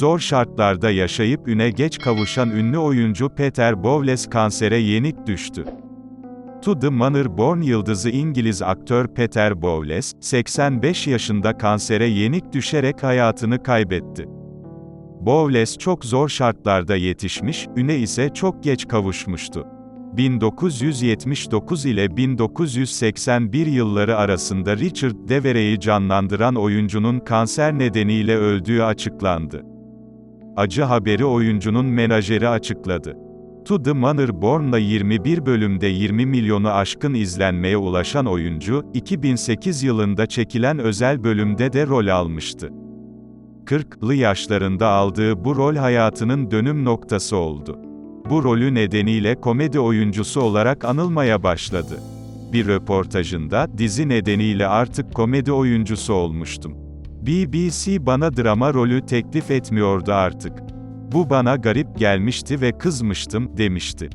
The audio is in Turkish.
Zor şartlarda yaşayıp üne geç kavuşan ünlü oyuncu Peter Bowles kansere yenik düştü. To the Manor Born yıldızı İngiliz aktör Peter Bowles, 85 yaşında kansere yenik düşerek hayatını kaybetti. Bowles çok zor şartlarda yetişmiş, üne ise çok geç kavuşmuştu. 1979 ile 1981 yılları arasında Richard Devereaux'i canlandıran oyuncunun kanser nedeniyle öldüğü açıklandı. Acı haberi oyuncunun menajeri açıkladı. To the Manor Born'la 21 bölümde 20 milyonu aşkın izlenmeye ulaşan oyuncu, 2008 yılında çekilen özel bölümde de rol almıştı. 40'lı yaşlarında aldığı bu rol hayatının dönüm noktası oldu. Bu rolü nedeniyle komedi oyuncusu olarak anılmaya başladı. Bir röportajında, dizi nedeniyle artık komedi oyuncusu olmuştum. BBC bana drama rolü teklif etmiyordu artık. Bu bana garip gelmişti ve kızmıştım, demişti.